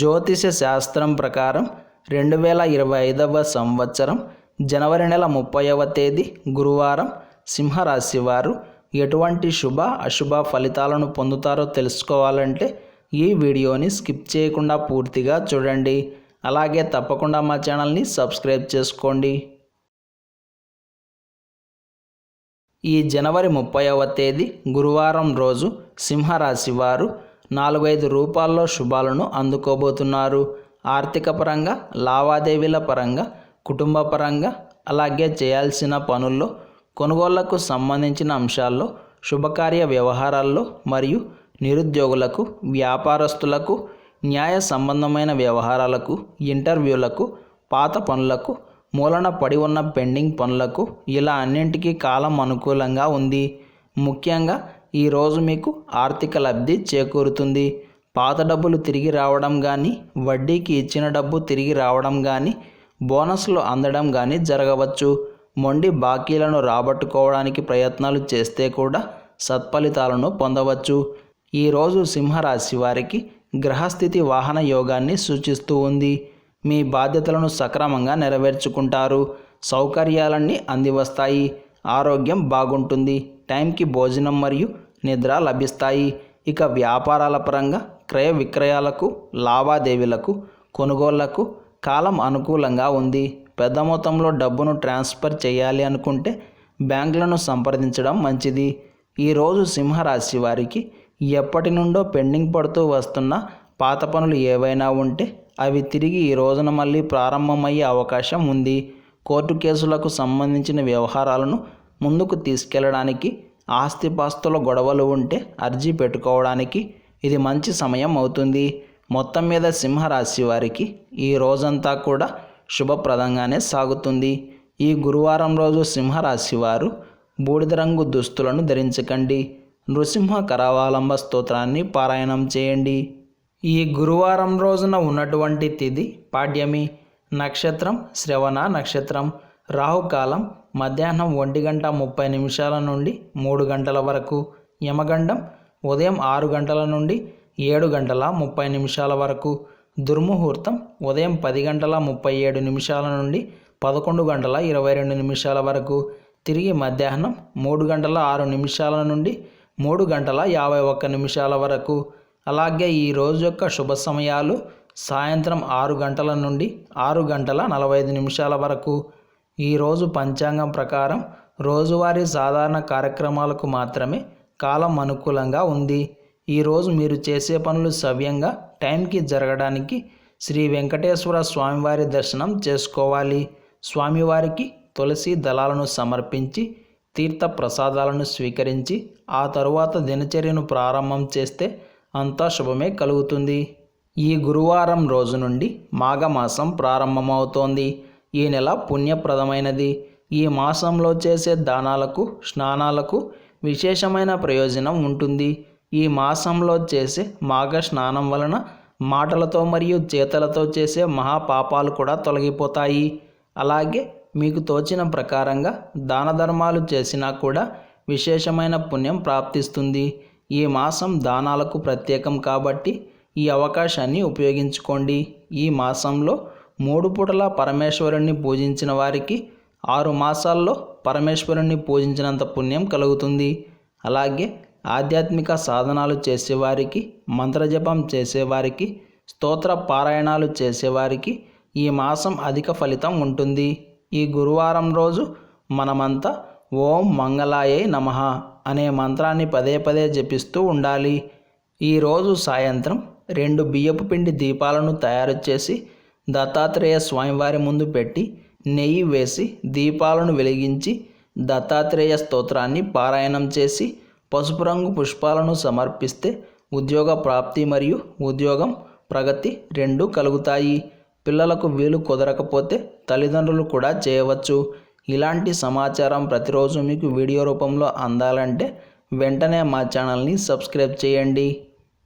జ్యోతిష శాస్త్రం ప్రకారం రెండు వేల ఇరవై ఐదవ సంవత్సరం జనవరి నెల ముప్పైవ తేదీ గురువారం సింహరాశి వారు ఎటువంటి శుభ అశుభ ఫలితాలను పొందుతారో తెలుసుకోవాలంటే ఈ వీడియోని స్కిప్ చేయకుండా పూర్తిగా చూడండి. అలాగే తప్పకుండా మా ఛానల్ని సబ్స్క్రైబ్ చేసుకోండి. ఈ జనవరి ముప్పైవ తేదీ గురువారం రోజు సింహరాశి వారు నాలుగైదు రూపాల్లో శుభాలను అందుకోబోతున్నారు. ఆర్థిక పరంగా లావాదేవీల పరంగా కుటుంబ పరంగా అలాగే చేయాల్సిన పనుల్లో కొనుగోళ్ళకు సంబంధించిన అంశాల్లో శుభకార్య వ్యవహారాల్లో మరియు నిరుద్యోగులకు వ్యాపారస్తులకు న్యాయ సంబంధమైన వ్యవహారాలకు ఇంటర్వ్యూలకు పాత పనులకు మూలన పడి ఉన్న పెండింగ్ పనులకు ఇలా అన్నింటికీ కాలం అనుకూలంగా ఉంది. ముఖ్యంగా ఈరోజు మీకు ఆర్థిక లబ్ధి చేకూరుతుంది. పాత డబ్బులు తిరిగి రావడం కానీ వడ్డీకి ఇచ్చిన డబ్బు తిరిగి రావడం కానీ బోనస్లు అందడం కానీ జరగవచ్చు. మొండి బాకీలను రాబట్టుకోవడానికి ప్రయత్నాలు చేస్తే కూడా సత్ఫలితాలను పొందవచ్చు. ఈరోజు సింహరాశి వారికి గ్రహస్థితి వాహన యోగాన్ని సూచిస్తూ ఉంది. మీ బాధ్యతలను సక్రమంగా నెరవేర్చుకుంటారు. సౌకర్యాలన్నీ అందివస్తాయి. ఆరోగ్యం బాగుంటుంది. టైంకి భోజనం మరియు నిద్ర లభిస్తాయి. ఇక వ్యాపారాల పరంగా క్రయ విక్రయాలకు లావాదేవీలకు కొనుగోళ్ళకు కాలం అనుకూలంగా ఉంది. పెద్ద మొత్తంలో డబ్బును ట్రాన్స్ఫర్ చేయాలి అనుకుంటే బ్యాంకులను సంప్రదించడం మంచిది. ఈరోజు సింహరాశి వారికి ఎప్పటి నుండో పెండింగ్ పడుతూ వస్తున్న పాత పనులు ఏవైనా ఉంటే అవి తిరిగి ఈ రోజున మళ్ళీ ప్రారంభమయ్యే అవకాశం ఉంది. కోర్టు కేసులకు సంబంధించిన వ్యవహారాలను ముందుకు తీసుకెళ్ళడానికి ఆస్తిపాస్తుల గొడవలు ఉంటే అర్జీ పెట్టుకోవడానికి ఇది మంచి సమయం అవుతుంది. మొత్తం మీద సింహరాశి వారికి ఈ రోజంతా కూడా శుభప్రదంగానే సాగుతుంది. ఈ గురువారం రోజు సింహరాశి వారు బూడిద రంగు దుస్తులను ధరించకండి. నృసింహ కరావలంబ స్తోత్రాన్ని పారాయణం చేయండి. ఈ గురువారం రోజున ఉన్నటువంటి తిథి పాడ్యమి. నక్షత్రం శ్రవణ నక్షత్రం. రాహుకాలం మధ్యాహ్నం ఒంటి గంట ముప్పై నిమిషాల నుండి మూడు గంటల వరకు యమగండం ఉదయం ఆరు గంటల నుండి ఏడు గంటల ముప్పై నిమిషాల వరకు దుర్ముహూర్తం ఉదయం పది గంటల ముప్పై ఏడు నిమిషాల నుండి పదకొండు గంటల ఇరవై రెండు నిమిషాల వరకు తిరిగి మధ్యాహ్నం మూడు గంటల ఆరు నిమిషాల నుండి మూడు గంటల యాభై ఒక్క నిమిషాల వరకు. అలాగే ఈ రోజు యొక్క శుభ సమయాలు సాయంత్రం ఆరు గంటల నుండి ఆరు గంటల నలభై ఐదు నిమిషాల వరకు. ఈరోజు పంచాంగం ప్రకారం రోజువారీ సాధారణ కార్యక్రమాలకు మాత్రమే కాలం అనుకూలంగా ఉంది. ఈరోజు మీరు చేసే పనులు సవ్యంగా టైంకి జరగడానికి శ్రీ వెంకటేశ్వర స్వామివారి దర్శనం చేసుకోవాలి. స్వామివారికి తులసి దళాలను సమర్పించి తీర్థ ప్రసాదాలను స్వీకరించి ఆ తరువాత దినచర్యను ప్రారంభం చేస్తే అంతా శుభమే కలుగుతుంది. ఈ గురువారం రోజు నుండి మాఘమాసం ప్రారంభమవుతోంది. ఈ నెల పుణ్యప్రదమైనది. ఈ మాసంలో చేసే దానాలకు స్నానాలకు విశేషమైన ప్రయోజనం ఉంటుంది. ఈ మాసంలో చేసే మాఘ స్నానం వలన మాటలతో మరియు చేతలతో చేసే మహాపాపాలు కూడా తొలగిపోతాయి. అలాగే మీకు తోచిన ప్రకారంగా దాన ధర్మాలు చేసినా కూడా విశేషమైన పుణ్యం ప్రాప్తిస్తుంది. ఈ మాసం దానాలకు ప్రత్యేకం కాబట్టి ఈ అవకాశాన్ని ఉపయోగించుకోండి. ఈ మాసంలో మూడు పూటల పరమేశ్వరుణ్ణి పూజించిన వారికి ఆరు మాసాల్లో పరమేశ్వరుణ్ణి పూజించినంత పుణ్యం కలుగుతుంది. అలాగే ఆధ్యాత్మిక సాధనాలు చేసేవారికి మంత్రజపం చేసేవారికి స్తోత్ర పారాయణాలు చేసేవారికి ఈ మాసం అధిక ఫలితం ఉంటుంది. ఈ గురువారం రోజు మనమంతా ఓం మంగళాయై నమః అనే మంత్రాన్ని పదే పదే జపిస్తూ ఉండాలి. ఈరోజు సాయంత్రం రెండు బియ్యపు పిండి దీపాలను తయారు చేసి దత్తాత్రేయ స్వామివారి ముందు పెట్టి నెయ్యి వేసి దీపాలను వెలిగించి దత్తాత్రేయ స్తోత్రాన్ని పారాయణం చేసి పసుపు రంగు పుష్పాలను సమర్పిస్తే ఉద్యోగ ప్రాప్తి మరియు ఉద్యోగం ప్రగతి రెండు కలుగుతాయి. పిల్లలకు వీలు కుదరకపోతే తల్లిదండ్రులు కూడా చేయవచ్చు. ఇలాంటి సమాచారం ప్రతిరోజు మీకు వీడియో రూపంలో అందాలంటే వెంటనే మా ఛానల్ని సబ్స్క్రైబ్ చేయండి.